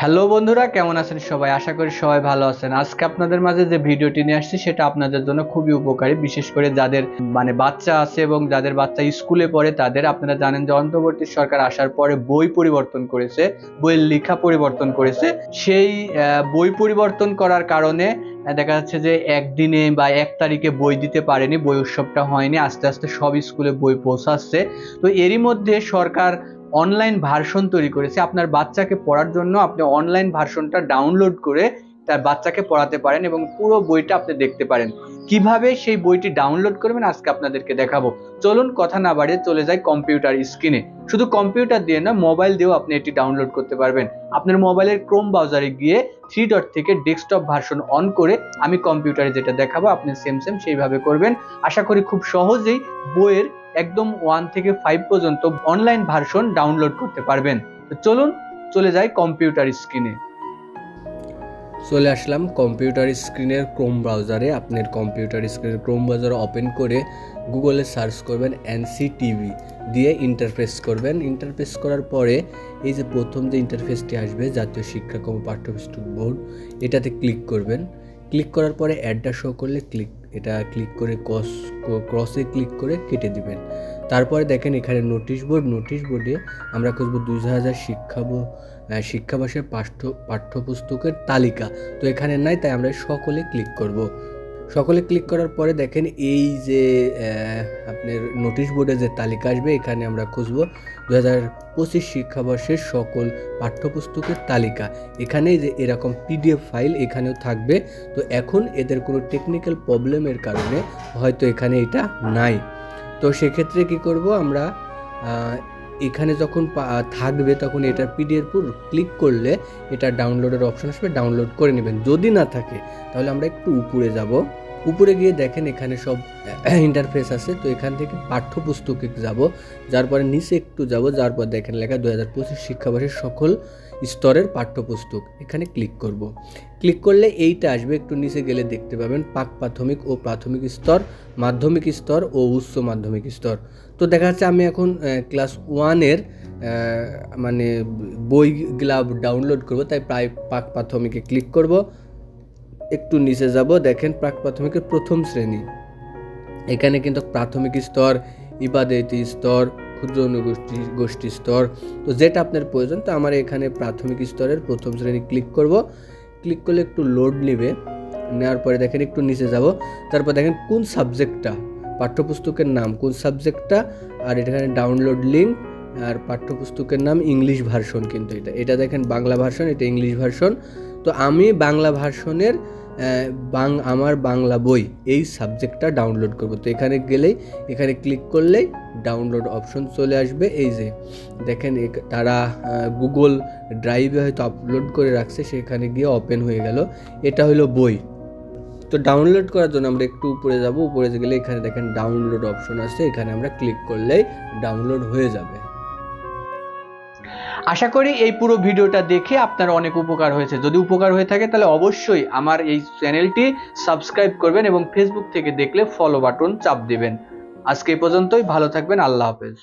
Hello বন্ধুরা, কেমন আছেন সবাই? আশা করি সবাই ভালো আছেন। আজকে আপনাদের মাঝে যে ভিডিওটি নিয়ে আসছি, সেটা আপনাদের জন্য খুবই উপকারী। বিশেষ করে যাদের মানে বাচ্চা আছে এবং যাদের বাচ্চা স্কুলে পড়ে, তাদের আপনারা জানেন যে অন্তর্বর্তী সরকার আসার পরে বই পরিবর্তন করেছে, বইয়ের লেখা পরিবর্তন করেছে। সেই বই পরিবর্তন করার কারণে দেখা যাচ্ছে যে একদিনে বা এক তারিখে বই দিতে পারেনি, বই উৎসবটা হয়নি, আস্তে আস্তে সব স্কুলে বই পৌঁছাচ্ছে। তো এরই মধ্যে সরকার অনলাইন ভার্সন তৈরি করেছে। আপনার বাচ্চাকে পড়ার জন্য আপনি অনলাইন ভার্সনটা ডাউনলোড করে তার বাচ্চাকে পড়াতে পারেন এবং পুরো বইটা আপনি দেখতে পারেন। কীভাবে সেই বইটি ডাউনলোড করবেন আজকে আপনাদেরকে দেখাবো। চলুন কথা না বাড়িয়ে চলে যাই কম্পিউটার স্ক্রিনে শুধু কম্পিউটার দিয়ে না মোবাইল দিয়েও আপনি এটি ডাউনলোড করতে পারবেন। আপনার মোবাইলের ক্রোম ব্রাউজারে গিয়ে থ্রি ডট থেকে ডেস্কটপ ভার্সন অন করে আমি কম্পিউটারে যেটা দেখাবো, আপনি সেম সেম সেইভাবে করবেন। আশা করি খুব সহজেই বইয়ের একদম ওয়ান থেকে ফাইভ পর্যন্ত অনলাইন ভার্সন ডাউনলোড করতে পারবেন। তো চলুন, চলে যাই কম্পিউটার স্ক্রিনে চলে আসলাম কম্পিউটার স্ক্রিনের ক্রোম ব্রাউজারে আপনার কম্পিউটার স্ক্রিনের ক্রোম ব্রাউজার ওপেন করে গুগলে সার্চ করবেন এনসি টিভি দিয়ে ইন্টারফেস করবেন। ইন্টারফেস করার পরে এই যে প্রথম যে ইন্টারফেসটি আসবে, জাতীয় শিক্ষাক্রম পাঠ্যপুস্তক বোর্ড, এটাতে ক্লিক করবেন। ক্লিক করার পরে অ্যাডটা শো করলে ক্লিক এটা ক্লিক করে ক্রস ক্রসে ক্লিক করে কেটে দিবেন। তারপরে দেখেন এখানে নোটিশ বোর্ড নোটিশ বোর্ডে আমরা খুঁজবো দুই হাজার শিক্ষা শিক্ষাবর্ষের পাঠ্য, পাঠ্যপুস্তকের তালিকা। তো এখানে নাই, তাই আমরা সকলে ক্লিক করব। সকলে ক্লিক করার পরে দেখেন এই যে আপনার নোটিশ বোর্ডে যে তালিকা আসবে, এখানে আমরা খুঁজবো দু হাজার পঁচিশ শিক্ষাবর্ষের সকল পাঠ্যপুস্তকের তালিকা। এখানে যে এরকম পিডিএফ ফাইল এখানেও থাকবে। তো এখন এদের কোনো টেকনিক্যাল প্রবলেমের কারণে হয়তো এখানে এটা নাই। তো সেক্ষেত্রে কি করব আমরা এখানে যখন থাকবে তখন এটার পিডিএফ ক্লিক করলে এটা ডাউনলোডের অপশন আসবে ডাউনলোড করে নেবেন। যদি না থাকে, তাহলে আমরা একটু উপরে যাব। উপরে গিয়ে দেখেন এখানে সব ইন্টারফেস আছে, তো এখান থেকে পাঠ্যপুস্তকে যাব, যার পরে নিচে একটু যাব, যার পর দেখেন লেখা দু হাজার পঁচিশ শিক্ষাবর্ষের সকল স্তরের পাঠ্যপুস্তক। এখানে ক্লিক করব। ক্লিক করলে এইটা আসবে, একটু নিচে গেলে দেখতে পাবেন পাক প্রাথমিক ও প্রাথমিক স্তর, মাধ্যমিক স্তর ও উচ্চ মাধ্যমিক স্তর। তো দেখা যাচ্ছে আমি এখন ক্লাস ওয়ানের মানে বইগুলা ডাউনলোড করব, তাই প্রায় পাক প্রাথমিকে ক্লিক করব। একটু নিচে যাব, দেখেন প্রাক প্রাথমিকের প্রথম শ্রেণি। এখানে কিন্তু প্রাথমিক স্তর, ইবাদতি স্তর, ক্ষুদ্র অনুগোষ্ঠী গোষ্ঠী স্তর। তো যেটা আপনার প্রয়োজন, তো আমার এখানে প্রাথমিক স্তরের প্রথম শ্রেণি ক্লিক করব। ক্লিক করলে একটু লোড নেবে। নেওয়ার পরে দেখেন একটু নিচে যাব। তারপর দেখেন কোন সাবজেক্টটা পাঠ্যপুস্তকের নাম কোন সাবজেক্টটা আর এখানে ডাউনলোড লিঙ্ক আর পাঠ্যপুস্তকের নাম ইংলিশ ভার্সন কিন্তু এটা। এটা দেখেন বাংলা ভার্সন এটা ইংলিশ ভার্সন তো আমি বাংলা ভার্সনের বাং, আমার বাংলা বই এই সাবজেক্টটা ডাউনলোড করব। তো এখানে গেলেই, এখানে ক্লিক করলেই ডাউনলোড অপশন চলে আসবে। এই যে, দেখেন তারা গুগল ড্রাইভে হয়তো আপলোড করে রাখছে, সেখানে গিয়ে ওপেন হয়ে গেল। এটা হলো বই। তো ডাউনলোড করার জন্য আমরা একটু উপরে যাব। উপরে গেলে এখানে দেখেন ডাউনলোড অপশন আছে। এখানে আমরা ক্লিক করলেই ডাউনলোড হয়ে যাবে। আশা করি এই পুরো ভিডিওটা দেখে আপনার অনেক উপকার হয়েছে। যদি উপকার হয়ে থাকে তাহলে অবশ্যই আমার এই চ্যানেলটি সাবস্ক্রাইব করবেন এবং ফেসবুক থেকে দেখলে ফলো বাটন চাপ দিবেন। আজকে এই পর্যন্তই, ভালো থাকবেন, আল্লাহ হাফেজ।